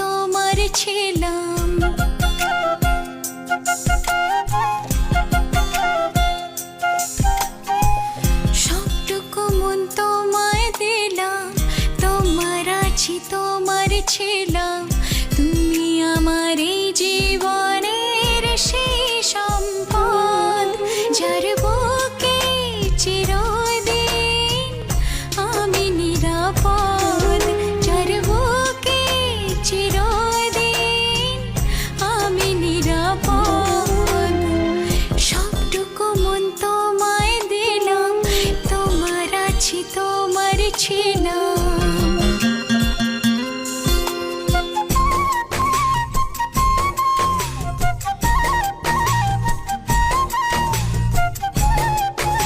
তোমার ছিলাম সবটুকু মন তোমায় দিলাম, তোমার আছি তোমার ছিলাম তুমি আমার এই জীবনের সেই সম্পদ, যার আছি তোমার চেনা